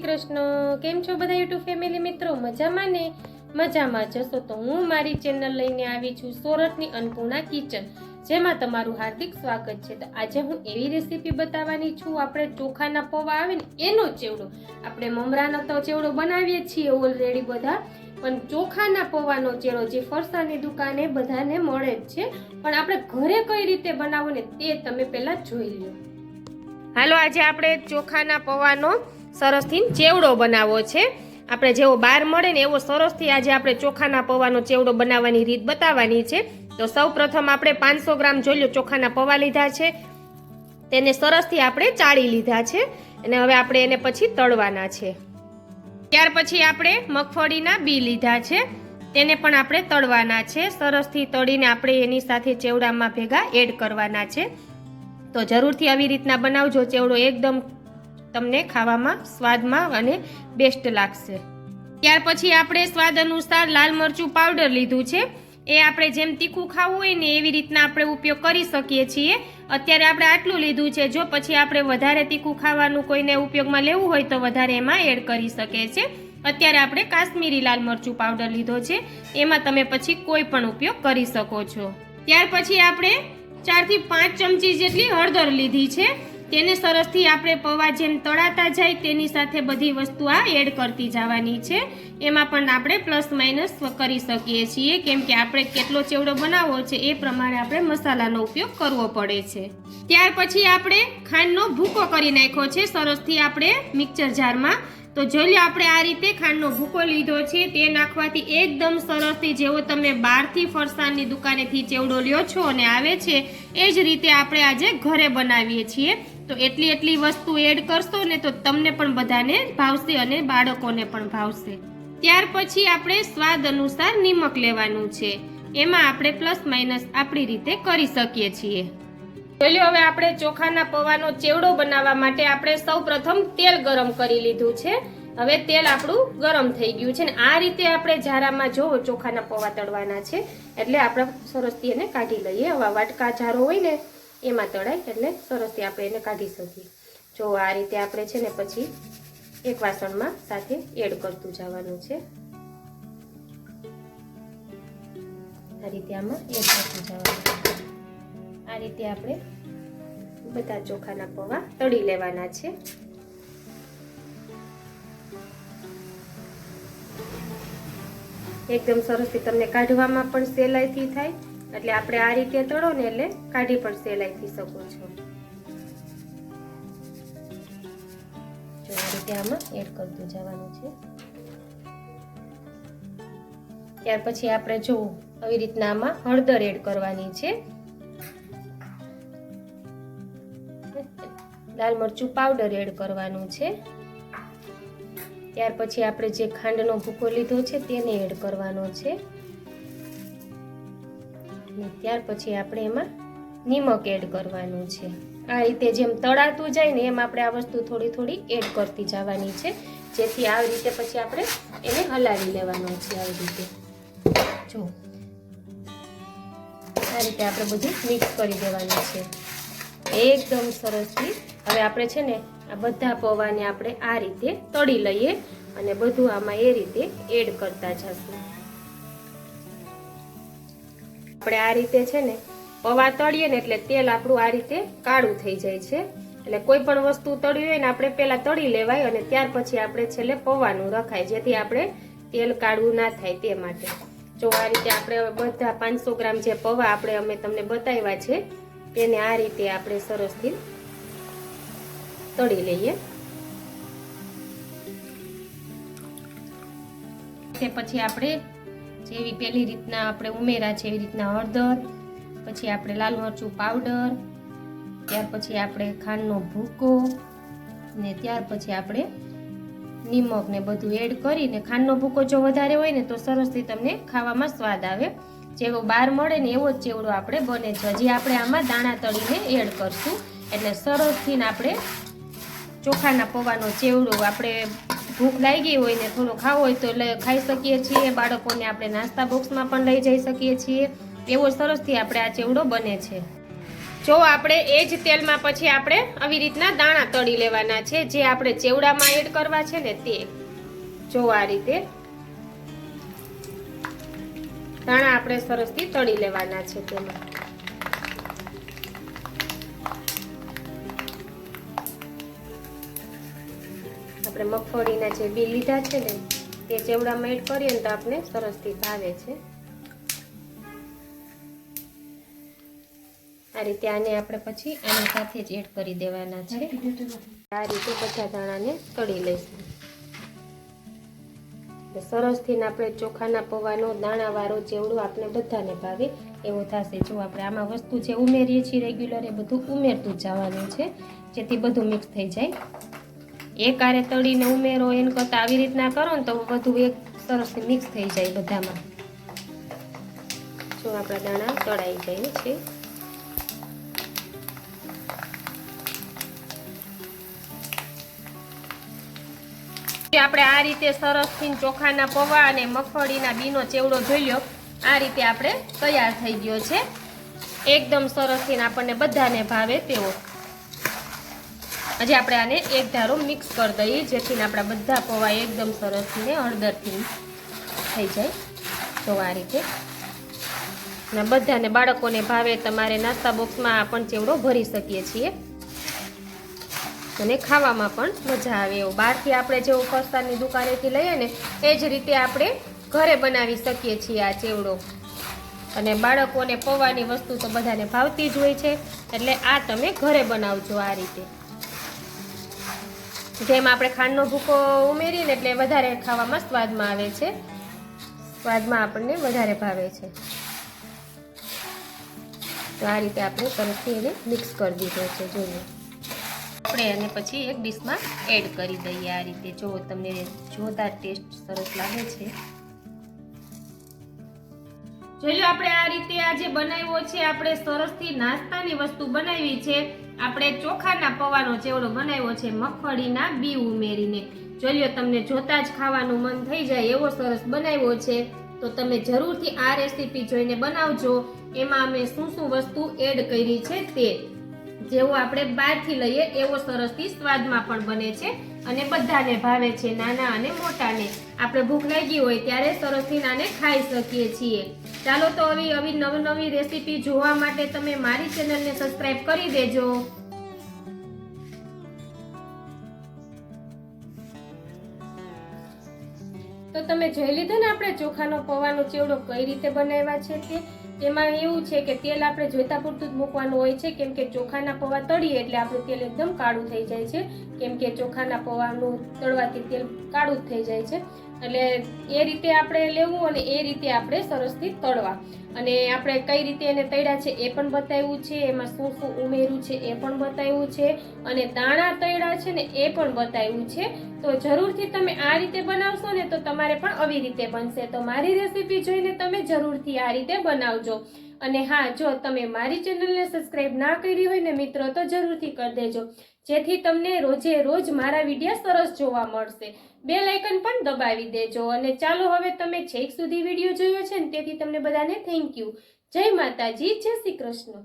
શ્રી કૃષ્ણ, કેમ છો બધા યુટ્યુબ ફેમિલી મિત્રો? મજામાં ને? મજામાં જશો તો હું મારી ચેનલ લઈને આવી છું સોરઠની અન્નપૂર્ણા કિચન, જેમાં તમારું હાર્દિક સ્વાગત છે. તો આજે હું એવી રેસીપી બતાવવાની છું. આપણે ચોખાના પૌવા આવે ને, એનો ચેવડો. આપણે મમરાનો તો ચેવડો બનાવીએ છીએ ઓલરેડી બધા, પણ ચોખાના પૌવાનો ચેવડો જે ફરસાની દુકાને બધાને મળે જ છે. પણ આપણે ઘરે કઈ રીતે બનાવો ને તે તમે પહેલાં જોઈ લો હાલો, આજે આપણે ચોખાના પૌવાનો સરસથી ચેવડો બનાવવો છે. આપણે જેવો બહાર મળે ને એવો સરસથી આજે આપણે ચોખાના પૌવાનો ચેવડો બનાવવાની રીત બતાવવાની છે. તો સૌ પ્રથમ આપણે પાંચસો ગ્રામ જોઈ લો ચોખાના પૌવા લીધા છે. તેને સરસથી આપણે ચાળી લીધા છે અને હવે આપણે એને પછી તળવાના છે. ત્યાર પછી આપણે મગફળીના બી લીધા છે. તેને પણ આપણે તળવાના છે. સરસથી તળીને આપણે એની સાથે ચેવડામાં ભેગા એડ કરવાના છે. તો જરૂરથી આવી રીતના બનાવજો. ચેવડો એકદમ તમને ખાવામાં સ્વાદમાં અને બેસ્ટ લાગશે. ત્યાર પછી આપણે સ્વાદ અનુસાર લાલ મરચું પાવડર લીધું છે. એ આપણે જેમ તીખું ખાવું હોય ને એવી રીતના આપણે ઉપયોગ કરી શકીએ છીએ. અત્યારે આપણે આટલું લીધું છે. જો પછી આપણે વધારે તીખું ખાવાનું કોઈને ઉપયોગમાં લેવું હોય તો વધારે એમાં એડ કરી શકે છે. અત્યારે આપણે કાશ્મીરી લાલ મરચું પાવડર લીધો છે. એમાં તમે પછી કોઈ પણ ઉપયોગ કરી શકો છો. ત્યાર પછી આપણે ચારથી પાંચ ચમચી જેટલી હળદર લીધી છે. તેને સરસથી આપણે પૌવા જેમ તળાતા જાય તેની સાથે બધી વસ્તુ આ એડ કરતી જવાની છે. એમાં પણ આપણે પ્લસ માઇનસ કરી શકીએ છીએ. કેમ કે આપણે કેટલો ચેવડો બનાવવો છે એ પ્રમાણે આપણે મસાલાનો ઉપયોગ કરવો પડે છે. ત્યાર પછી આપણે ખાંડનો ભૂકો કરી નાખ્યો છે. સરસથી આપણે મિક્સર જારમાં. તો જોઈ લો આપણે આ રીતે ખાંડનો ભૂકો લીધો છે. તે નાખવાથી એકદમ સરસથી જેવો તમે બહારથી ફરસાણની દુકાનેથી ચેવડો લ્યો છો અને આવે છે, એ જ રીતે આપણે આજે ઘરે બનાવીએ છીએ. તો એટલી એટલી વસ્તુ એડ કરશો ને તો તમને પણ બધાને ભાવશે અને બાળકોને પણ ભાવશે. ત્યાર પછી આપણે સ્વાદ અનુસાર નિમક લેવાનું છે. એમાં આપણે પ્લસ માઇનસ આપણી રીતે કરી શકીએ છીએ. પહેલું હવે આપણે ચોખાના પૌવાનો ચેવડો બનાવવા માટે આપણે સૌ પ્રથમ તેલ ગરમ કરી લીધું છે. હવે તેલ આપણું ગરમ થઈ ગયું છે ને આ રીતે આપણે જારામાં જો ચોખાના પૌવા તળવાના છે. એટલે આપણે સરસથી એને કાઢી લઈએ. હવે વાટકા જારો હોય ને એમાં તળાય એટલે સરસથી આપણે એને કાઢી શકીએ. જો આ રીતે આપણે છે ને પછી એક વાસણમાં સાથે એડ કરતું જવાનું છે. આ રીતે આમાં એડ કરતું જવાનું. આ રીતે આપણે બધા ચોખાના પૌવા તળી લેવાના છે. એકદમ સરસથી તમને કાઢવામાં પણ સહેલાઈથી થાય. એટલે આપણે આ રીતે તળો ને એટલે કાઢી પણ સહેલાઈથી શકો છો. જો આ રીતે આમાં એડ કરતું જવાનું છે. ત્યાર પછી આપણે જો આવી રીતના આમાં હળદર એડ કરવાની છે. લાલ મરચું પાવડર એડ કરવાનું છે. ત્યાર પછી આપણે જે ખાંડનો ભૂકો લીધો છે તેને એડ કરવાનો છે. અને ત્યાર પછી આપણે એમાં નિમક એડ કરવાનું છે. આ રીતે જેમ તળાતું જાય ને એમ આપણે આ વસ્તુ થોડી થોડી એડ કરતી જવાની છે. જેથી આ રીતે પછી આપણે એને હલાવી લેવાનો છે આવી રીતે. જો. આ રીતે આપણે બધું મિક્સ કરી દેવાનું છે. એકદમ સરસથી હવે આપણે છે ને આ બધા પૌવાને આપણે આ રીતે તળી લઈએ અને બધું આમાં એ રીતે એડ કરતા જશું. આપણે આ રીતે છે ને પૌવા તળીએ ને એટલે તેલ આપણું આ રીતે કાળું થઈ જાય છે. એટલે કોઈ પણ વસ્તુ તળી હોય ને આપણે પહેલાં તળી લેવાય અને ત્યાર પછી આપણે છેલ્લે પૌવાનું રખાય, જેથી આપણે તેલ કાળું ના થાય તે માટે. જો આ રીતે આપણે બધા પાંચસો ગ્રામ જે પૌવા આપણે અમે તમને બતાવ્યા છે, તેને આ રીતે આપણે સરસથી તળી લઈએ. તે પછી આપણે જેવી પેલી રીતના આપણે ઉમેરા છે એવી રીતના હળદર, પછી આપણે લાલ મરચું પાવડર, ત્યાર પછી આપણે ખાંડનો ભૂકો, ને ત્યાર પછી આપણે નિમક ને બધું એડ કરીને ખાંડનો ભૂકો જો વધારે હોય ને તો સરસથી તમને ખાવામાં સ્વાદ આવે. જેવો બહાર મળે ને એવો જ ચેવડો આપણે બને છે. હજી આપણે આમાં દાણા તળીને એડ કરશું. એટલે સરસથી આપણે ચોખાના પૌવાનો ચેવડો આપણે ભૂખ લાગી હોય ને થોડું ખાવો હોય તો ખાઈ શકીએ છીએ. બાળકોને આપણે નાસ્તા બોક્સમાં પણ લઈ જઈ શકીએ છીએ. એવો સરસથી આપણે આ ચેવડો બને છે. જો આપણે એ જ તેલમાં પછી આપણે આવી રીતના દાણા તળી લેવાના છે, જે આપણે ચેવડામાં એડ કરવા છે ને તે. જો આ રીતે દાણા આપણે સરસથી તળી લેવાના છે તેમાં. આપણે મગફળીના જે બી લીધા છે ને, તે ચેવડામાં એડ કરીએ ને તો આપણે સરસથી ભાવે છે. આ રીતે આને આપણે પછી આની સાથે જ એડ કરી દેવાના છે. આ રીતે બધા દાણાને તળી લઈશું. સરસથી આપણે ચોખાના પૌવાનો, દાણાવાળો જેવડો આપણે બધાને ભાવે એવો થશે. જો આપણે આમાં વસ્તુ જે ઉમેરીએ છીએ રેગ્યુલર એ બધું ઉમેરતું જવાનું છે, જેથી બધું મિક્સ થઈ જાય. એક આરે તળીને ઉમેરો, એને કરતાં આવી રીતના કરો ને તો બધું એક સરસ મિક્સ થઈ જાય બધામાં. જો આપણા દાણા તળાઈ જાય છે. આપણે આ રીતે સરસથી ચોખાના પૌવા અને મગફળીના બીનો ચેવડો જોઈ લો. આ રીતે આપણે તૈયાર થઈ ગયો છે. એકદમ સરસથી આપણને બધાને ભાવે તેવો. હજી આપણે આને એક ધારો મિક્સ કરી દઈએ જેથી આપણા બધા પૌવા એકદમ સરસ ને હળદરથી થઈ જાય. તો આ રીતે. ને બધાને બાળકોને ભાવે તમારે નાસ્તા બોક્સમાં પણ ચેવડો ભરી શકીએ છીએ. અને ખાવામાં પણ મજા આવે એવું. બહારથી આપણે જેવું ફરસાણની દુકાનેથી લઈએ ને, એ જ રીતે આપણે ઘરે બનાવી શકીએ છીએ આ ચેવડો. અને બાળકોને પૌવાની વસ્તુ તો બધાને ભાવતી જ હોય છે, એટલે આ તમે ઘરે બનાવજો આ રીતે. જેમ આપણે ખાંડનો ભૂકો ઉમેરીને એટલે વધારે ખાવામાં સ્વાદમાં આવે છે. સ્વાદમાં આપણને વધારે ભાવે છે. તો આ રીતે આપણે તરફથી એને મિક્સ કરી દીધો છે જોઈએ આપણે એને પછી એક ડીશમાં એડ કરી દઈએ આ રીતે. જો તમને જોરદાર ટેસ્ટ સરસ લાગે છે. જોઈ લો આપણે આ રીતે આજે બનાવ્યો છે, આપણે સરસથી નાસ્તાની વસ્તુ બનાવી છે. આપણે ચોખાના પૌવાનો ચેવડો બનાવ્યો છે, મગફળીના બી ઉમેરીને. લો તમને જોતા જ ખાવાનું મન થઈ જાય એવો સરસ બનાવ્યો છે. તો તમે જરૂરથી આ રેસીપી જોઈને બનાવજો. એમાં અમે શું શું વસ્તુ એડ કરી છે તે. જેવો આપણે બહારથી લઈએ એવો સરસથી સ્વાદમાં પણ બને છે. અને બધાને ભાવે છે, નાના અને મોટાને. આપણે ભૂખ લાગી હોય ત્યારે સરસથી નાને ખાઈ શકીએ છીએ. ચાલો તો આવી આવી નવી નવી રેસીપી જોવા માટે તમે મારી ચેનલને સબસ્ક્રાઇબ કરી દેજો. તો તમે જોઈ લીધો ને આપણે ચોખાનો પૌવાનો ચેવડો કઈ રીતે બનાવ્યા છે તે? તેમાં એવું છે કે તેલ આપણે જોઈતા પૂરતું જ મૂકવાનું હોય છે, કેમ કે ચોખાના પૌવા તળીએ એટલે આપણું તેલ એકદમ કાળું થઈ જાય છે. કેમ કે ચોખાના પૌવાનું તળવાથી તેલ કાળું થઈ જાય છે. એટલે એ રીતે આપણે લેવું અને એ રીતે આપણે સરસથી તળવા. અને આપણે કઈ રીતે એને તળ્યા છે એ પણ બતાવ્યું છે. એમાં શું શું ઉમેર્યું છે એ પણ બતાવ્યું છે. અને દાણા તળ્યા છે ને એ પણ બતાવ્યું છે. તો જરૂરથી તમે આ રીતે બનાવશો ને તો તમારે પણ આવી રીતે બનશે. તો મારી રેસીપી જોઈને તમે જરૂરથી આ રીતે બનાવજો. અને હા, જો તમે મારી ચેનલને સબસ્ક્રાઈબ ના કરી હોય ને મિત્રો, તો જરૂરથી કરી દેજો. જેથી તમને રોજે રોજ મારા વિડીયા સરસ જોવા મળશે. બે લાઇકન પણ દબાવી દેજો. અને ચાલો હવે તમે છેક સુધી વીડિયો જોયો છે ને, તેથી તમને બધાને થેન્ક યુ જય માતાજી, જય શ્રી કૃષ્ણ.